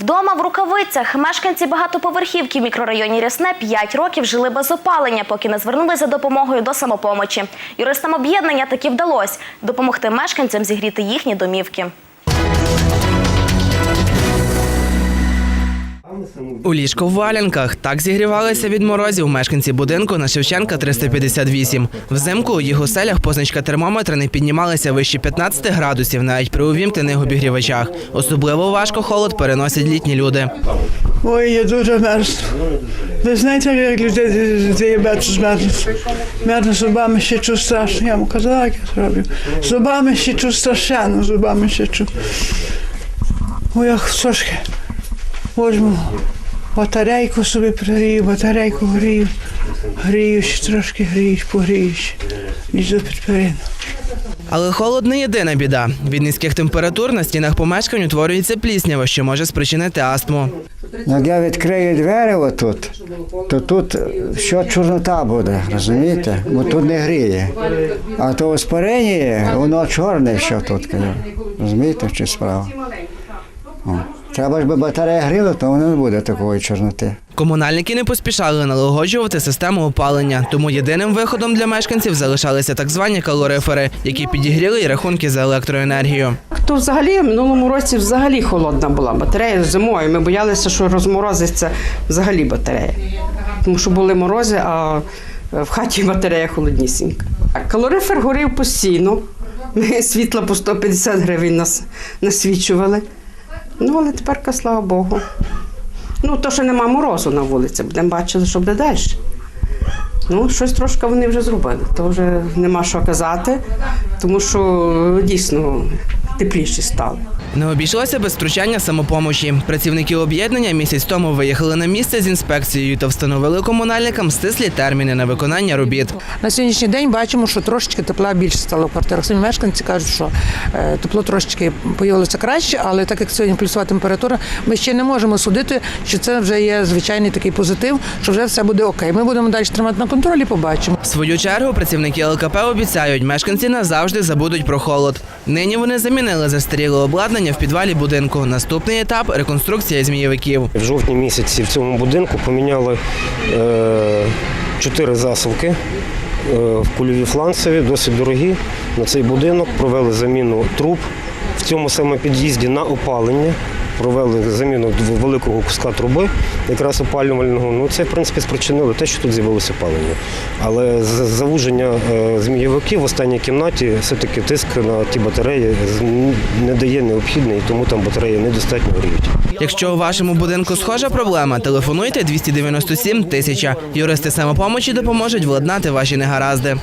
Вдома в рукавицях мешканці багатоповерхівки в мікрорайоні Рясне 5 років жили без опалення, поки не звернулися за допомогою до самопомочі. Юристам об'єднання таки вдалося допомогти мешканцям зігріти їхні домівки. У ліжко в валянках так зігрівалися від морозів мешканці будинку на Шевченка 358. Взимку у їх оселях позначка термометра не піднімалася вище 15 градусів навіть при увімкнених обігрівачах. Особливо важко холод переносять літні люди. Ой, я дуже мерзну. Ви знаєте, як людей з діабету змерзнуть? Мерзну зубами щечу страшно. Я вам казала, як я зроблю. Зубами щечу страшенно, зубами щечу. Ой, я трошки возьму батарейку собі пригрію, батарейку грію. Грію ще трошки грію, погрію ще. Лізу під перину. Але холод не єдина біда. Від низьких температур на стінах помешкань утворюється пліснява, що може спричинити астму. Як я відкрию двері отут, то тут що чорнота буде, розумієте? Бо тут не гріє. А то оспарення, воно чорне, що тут. Розумієте, чому справа? О. Треба ж би батарея гріла, то воно не буде такої чорноти. Комунальники не поспішали налагоджувати систему опалення, тому єдиним виходом для мешканців залишалися так звані калорифери, які підігріли й рахунки за електроенергію. То взагалі в минулому році взагалі холодна була батарея зимою. Ми боялися, що розморозиться взагалі батарея. Тому що були морози, а в хаті батарея холоднісінька. Калорифер горів постійно. Ми світла по 150 гривень нас насвічували. Ну, але тепер, слава Богу. Ну, то, що нема морозу на вулиці, будемо бачити, що буде далі. Ну, щось трошки вони вже зробили. То вже нема що казати, тому що дійсно тепліше стало. Не обійшлося без втручання самопомочі. Працівники об'єднання місяць тому виїхали на місце з інспекцією та встановили комунальникам стислі терміни на виконання робіт. На сьогоднішній день бачимо, що трошечки тепла більше стало в квартирах. Самі мешканці кажуть, що е, тепло трошечки появилося краще, але так як сьогодні плюсова температура, ми ще не можемо судити, що це вже є звичайний такий позитив, що вже все буде окей. Ми будемо далі тримати на контролі, побачимо. В свою чергу працівники ЛКП обіцяють, мешканці назавжди забудуть про холод. Нині вони замінили застаріле обладнання в підвалі будинку. Наступний етап реконструкція змійовиків. В жовтні місяці в цьому будинку поміняли е, чотири засувки е, в кульові фланцеві, досить дорогі. На цей будинок провели заміну труб в цьому саме під'їзді на опалення. Провели заміну великого куска труби, якраз опалювального. Ну це в принципі спричинило те, що тут з'явилося опалення. Але завуження е, змійовиків в останній кімнаті все-таки тиск на ті батареї не дає необхідний, тому там батареї недостатньо гріють. Якщо у вашому будинку схожа проблема, телефонуйте 297 тисяча. Юристи самопомочі допоможуть владнати ваші негаразди.